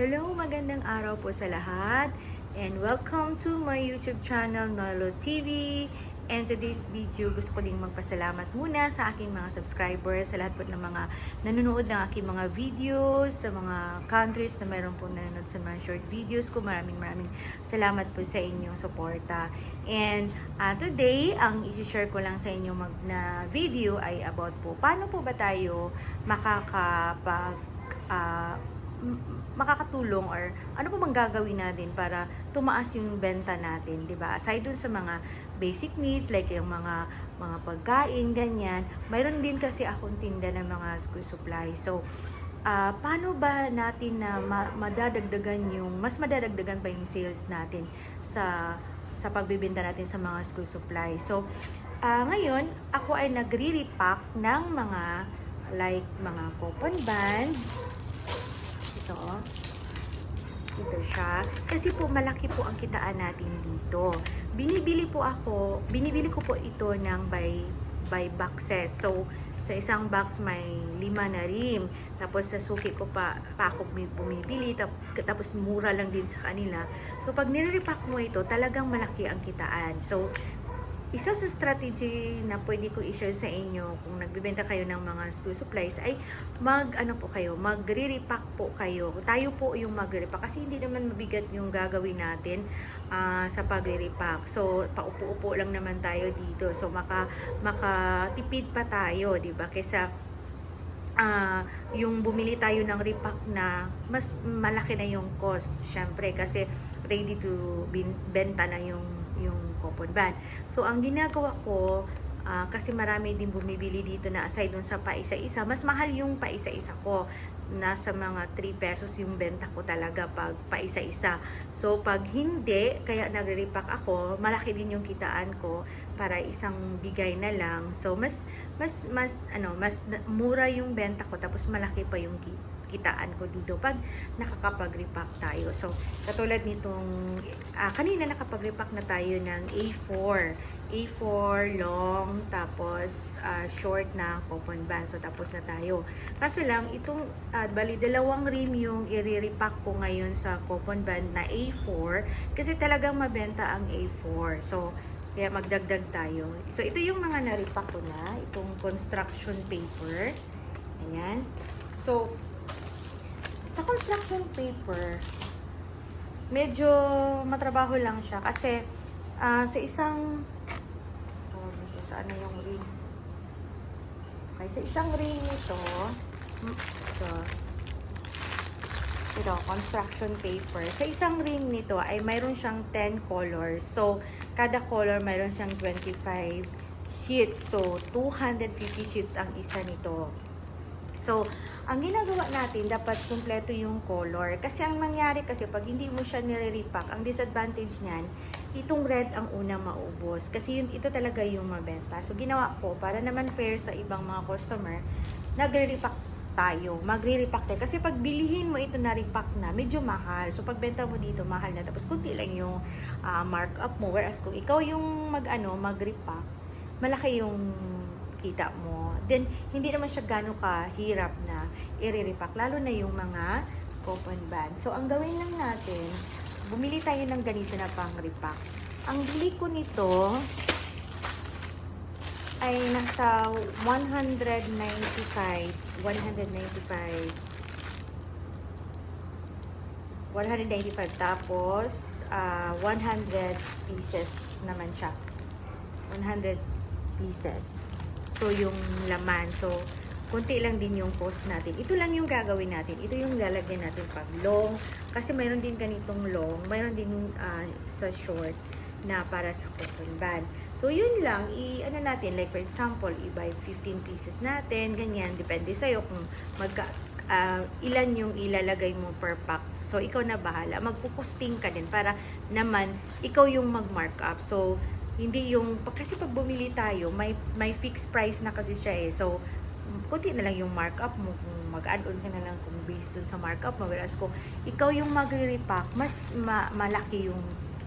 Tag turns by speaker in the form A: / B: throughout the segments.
A: Hello, magandang araw po sa lahat and welcome to my YouTube channel Nolo TV and today's video gusto ko ding magpasalamat muna sa aking mga subscribers sa lahat po ng mga nanonood ng aking mga videos sa mga countries na mayroon po nanonood sa mga short videos ko. Maraming maraming salamat po sa inyong suporta. And ah, today ang i-share ko lang sa inyo mag, na video ay about po paano po ba tayo makakapag m- makakatulong or ano po bang gagawin natin para tumaas yung benta natin, 'di ba? Aside dun sa mga basic needs like yung mga mga pagkain, ganyan, mayroon din kasi akong tinda ng mga school supplies. So, ah, paano ba natin na ma- madadagdagan yung mas madadagdagan pa yung sales natin sa sa pagbebenta natin sa mga school supplies. So, ah, ngayon, ako ay nagre-repack ng mga like mga coupon band, ito, oh. Ito siya. Kasi po, malaki po ang kitaan natin dito. Binibili po ako, binibili ko po ito ng by, by boxes. So, sa isang box may lima na rim. Tapos sa suki ko pa, pa ako bumi- bumibili. Tap, tapos mura lang din sa kanila. So, pag nire-repack mo ito, talagang malaki ang kitaan. So, isa sa strategy na pwede ko i-share sa inyo kung nagbebenta kayo ng mga school supplies ay mag ano po kayo, magre-repack po kayo. Tayo po yung magre-repack kasi hindi naman mabigat yung gagawin natin ah, sa pagre-repack. So paupo-upo lang naman tayo dito. So maka makatipid pa tayo, 'di ba? Kaysa ah yung bumili tayo ng repack na mas malaki na yung cost syempre kasi ready to bin- benta na yung yung coupon ban. So ang ginagawa ko ah, kasi marami din bumibili dito na aside dun sa paisa-isa, mas mahal yung paisa-isa ko. Nasa mga 3 pesos yung benta ko talaga pag paisa-isa. So pag hindi, kaya nagre-repack ako, malaki din yung kitaan ko para isang bigay na lang. So mas mas mas ano, mas mura yung benta ko tapos malaki pa yung ki- kitaan ko dito pag nakakapag-repack tayo. So, katulad nitong ah, kanina nakapag-repack na tayo ng A4. A4 long tapos ah, short na coupon band. So, tapos na tayo. Kaso lang itong ah, bali dalawang rim yung i-repack ko ngayon sa coupon band na A4 kasi talagang mabenta ang A4. So, kaya magdagdag tayo. So, ito yung mga na-repack ko na. Itong construction paper. Ayan. So, sa construction paper, medyo matrabaho lang siya. Kasi, ah, sa isang, oh, saan na yung ring? Okay, sa isang ring nito, mm, ito, ito, construction paper. Sa isang ring nito ay mayroon siyang 10 colors. So, kada color mayroon siyang 25 sheets. So, 250 sheets ang isa nito. So, ang ginagawa natin, dapat kumpleto yung color. Kasi ang nangyari kasi, pag hindi mo siya nire-repack, ang disadvantage niyan, itong red ang unang maubos. Kasi yun, ito talaga yung mabenta. So, ginawa ko, para naman fair sa ibang mga customer, nagre-repack tayo. Magre-repack tayo. Kasi pag bilihin mo ito na repack na, medyo mahal. So, pag benta mo dito, mahal na. Tapos, kunti lang yung ah, markup mo. Whereas, kung ikaw yung mag-ano, mag-repack, malaki yung kita mo. Then, hindi naman siya gano'ng kahirap na i-repack. Lalo na yung mga coupon band. So, ang gawin lang natin, bumili tayo ng ganito na pang repack. Ang bili ko nito ay nasa 195. 195. 195 tapos ah, 100 pieces naman siya. 100 pieces. So, yung laman. So, konti lang din yung cost natin. Ito lang yung gagawin natin. Ito yung lalagyan natin pag long. Kasi mayroon din ganitong long. Mayroon din ah, sa short na para sa cotton band. So, yun lang. I, ano natin, like for example, i-buy 15 pieces natin. Ganyan. Depende sa'yo kung magka, ah, ilan yung ilalagay mo per pack. So, ikaw na bahala. Magpupusting ka din para naman ikaw yung mag-markup. So, hindi yung kasi pag bumili tayo may may fixed price na kasi siya eh. So kunti na lang yung markup mo. Kung mag-add on ka na lang kung based dun sa markup mo whereas kung ikaw yung magre-repack mas ma- malaki yung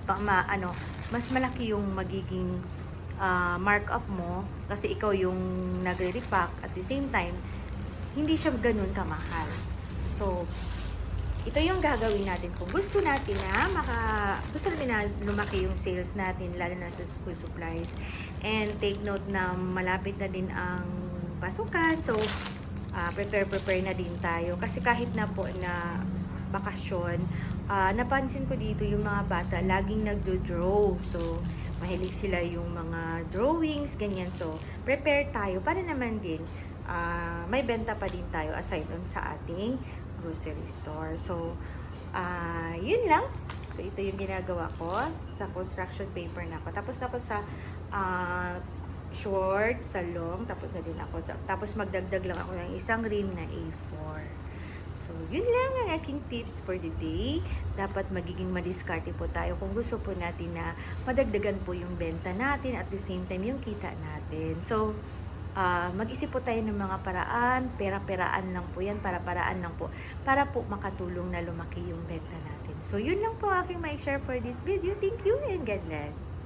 A: pa, ma, ano mas malaki yung magiging ah, markup mo kasi ikaw yung nagre-repack. At the same time hindi siya ganun kamahal. So ito yung gagawin natin kung gusto natin na maka gusto natin na lumaki yung sales natin lalo na sa school supplies. And take note na malapit na din ang pasukan so ah, prepare prepare na din tayo. Kasi kahit na po na bakasyon ah, napansin ko dito yung mga bata laging nagdo-draw. So mahilig sila yung mga drawings ganyan. So prepare tayo para naman din ah, may benta pa din tayo aside on sa ating grocery store. So, ah yun lang. So, ito yung ginagawa ko sa construction paper na ako. Tapos, tapos sa ah, short, sa long, tapos na din ako. Tapos, magdagdag lang ako ng isang rim na A4. So, yun lang ang aking tips for the day. Dapat magiging madiskarte po tayo kung gusto po natin na madagdagan po yung benta natin at the same time yung kita natin. So, ah, mag-isip po tayo ng mga paraan, pera-peraan lang po yan, para-paraan lang po, para po makatulong na lumaki yung benta natin. So, yun lang po aking may share for this video. Thank you and God bless.